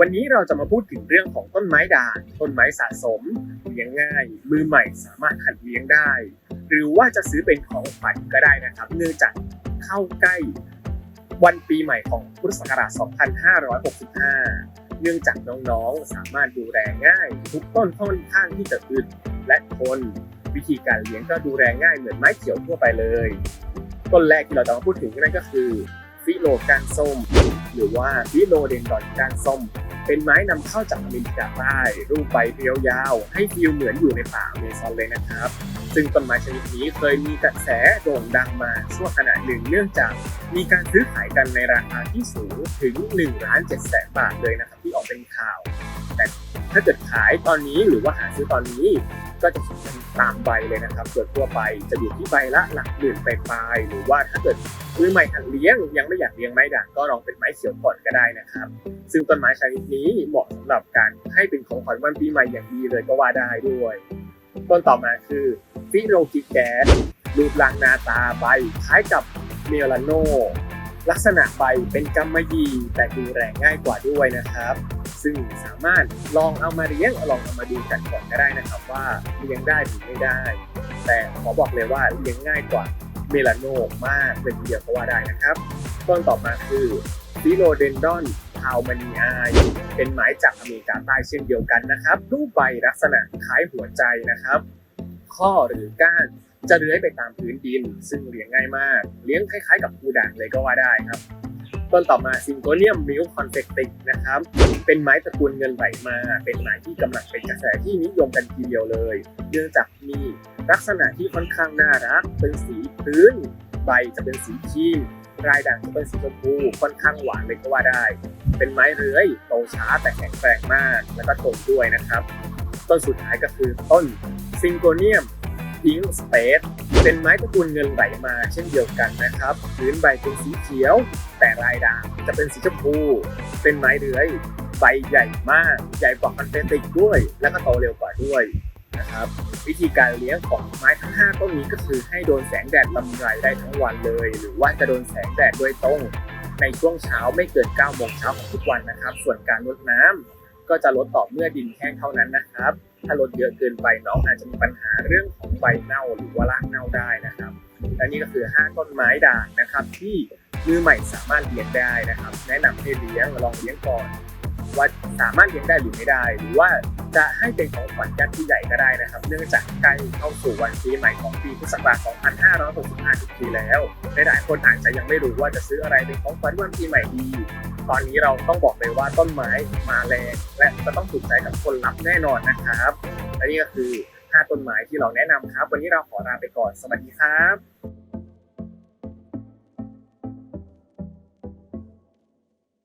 วันนี้เราจะมาพูดถึงเรื่องของต้นไม้ด่างต้นไม้สะสมเลี้ยงง่าย มือใหม่สามารถหัดเลี้ยงได้ หรือว่าจะซื้อเป็นของขวัญก็ได้นะครับ เนื่องจากเข้าใกล้ วันปีใหม่ของพุทธศักราช 2565 เนื่องจากน้องๆ สามารถดูแลง่าย ทุกต้นค่อนข้างที่จะอึดและทนวิธีการเลี้ยงก็ดูแลง่ายเหมือนไม้เขียวทั่วไปเลย ต้นแรกที่เราจะมาพูดถึงนั่นก็คือ ฟิโลก้านส้ม หรือว่าฟิโลเดนดอนก้านส้ม เป็นไม้นำเข้าจากอเมริกาใต้ รูปใบเรียวยาว ให้ฟิลเหมือนอยู่ในป่าอเมซอนเลยนะครับ ซึ่งต้นไม้ชนิดนี้เคยมีกระแสโด่งดังมาช่วงขณะหนึ่งเนื่องจากมีการซื้อขายกันในราคาที่สูงถึง1ล้าน7แสนบาทเลยนะครับที่ออกเป็นข่าว แต่ถ้าเกิดขายตอนนี้หรือว่าหาซื้อตอนนี้ก็จะคิดเป็นตามใบเลยนะครับโดยทั่วไปจะอยู่ที่ใบละหลักหมื่นปลายหรือว่าถ้าเกิดมือใหม่หัดเลี้ยง ยังไม่อยากเลี้ยงไม้ด่างก็ลองเป็นไม้เขียวก่อนก็ได้นะครับ ซึ่งต้นไม้ชนิดนี้เหมาะสำหรับการให้เป็นของขวัญวันปีใหม่อย่างดีเลยก็ว่าได้ด้วย ต้นต่อมาคือฟิโรกิแกสรูปร่างหน้าตาใบคล้ายกับเมลาโนลักษณะใบเป็นกำมะหยี่แต่ดูแรงง่ายกว่าด้วยนะครับ ซึ่งสามารถลองเอามาเลี้ยงลองเอามาดูกันก่อนก็ได้นะครับว่าเลี้ยงได้หรือไม่ได้ แต่ขอบอกเลยว่าเลี้ยงง่ายกว่าเมลาโนมากเลยทีเดียวก็ว่าได้นะครับ ต้นต่อมาคือฟิโลเดนดอนทาวมานีอายเป็นไม้จากอเมริกาใต้เช่นเดียวกันนะครับ รูปใบลักษณะคล้ายหัวใจนะครับ ข้อหรือก้านจะเลื้อยไปตามพื้นดิน ซึ่งเลี้ยงง่ายมาก เลี้ยงคล้ายๆ กับปูด่างเลยก็ว่าได้ครับ ต้นต่อมาซิงโกเนียมมิลคอนเฟกติกนะครับ เป็นไม้ตระกูลเงินไหลมา เป็นไม้ที่กำลังเป็นกระแสที่นิยมกันทีเดียวเลย เนื่องจากมีลักษณะที่ค่อนข้างน่ารัก เป็นสีพื้น ใบจะเป็นสีครีมรายด่างจะเป็นสีชมพูค่อนข้างหวานเลยก็ว่าได้ เป็นไม้เลื้อยโตช้าแต่แข็งแรงมาก แล้วก็ทนด้วยนะครับ ต้นสุดท้ายก็คือต้นซิงโกเนียม พิงสเปซเป็นไม้ตระกูลเงินไหลมาเช่นเดียวกันนะครับพื้นใบเป็นสีเขียว แต่รายด่างจะเป็นสีชมพู เป็นไม้เลื้อยใบใหญ่มาก ใหญ่กว่าคอนเฟนติกด้วย แล้วก็โตเร็วกว่าด้วยนะครับ วิธีการเลี้ยงของไม้ทั้ง 5 ต้นนี้ก็คือให้โดนแสงแดดลำไรได้ทั้งวันเลย หรือว่าจะโดนแสงแดดโดยตรงในช่วงเช้าไม่เกิน9โมงเช้าของทุกวันนะครับ ส่วนการรดน้ำ ก็จะลดต่อเมื่อดินแห้งเท่านั้นนะครับ ถ้าลดเยอะเกินไปน้องอาจจะมีปัญหาเรื่องของใบเน่าหรือว่ารากเน่าได้นะครับ และนี่ก็คือ 5 ต้นไม้ด่างนะครับ ที่มือใหม่สามารถเลี้ยงได้นะครับ แนะนำให้เลี้ยงลองเลี้ยงก่อน ว่าสามารถเลี้ยงได้หรือไม่ได้ หรือว่าจะให้เป็นของขวัญญาติผู้ใหญ่ก็ได้นะครับ เนื่องจากใกล้เข้าสู่วันปีใหม่ของปีพุทธศักราช 2565 ทุกทีแล้วหลายๆคนอาจจะยังไม่รู้ว่าจะซื้ออะไรเป็นของขวัญวันปีใหม่ดี ตอนนี้เราต้องบอกเลยว่าต้นไม้มาแรงและจะต้องถูกใจกับคนรับแน่นอนนะครับ และนี่ก็คือ 5 ต้นไม้ที่เราแนะนำครับ วันนี้เราขอลาไปก่อน สวัสดีครับ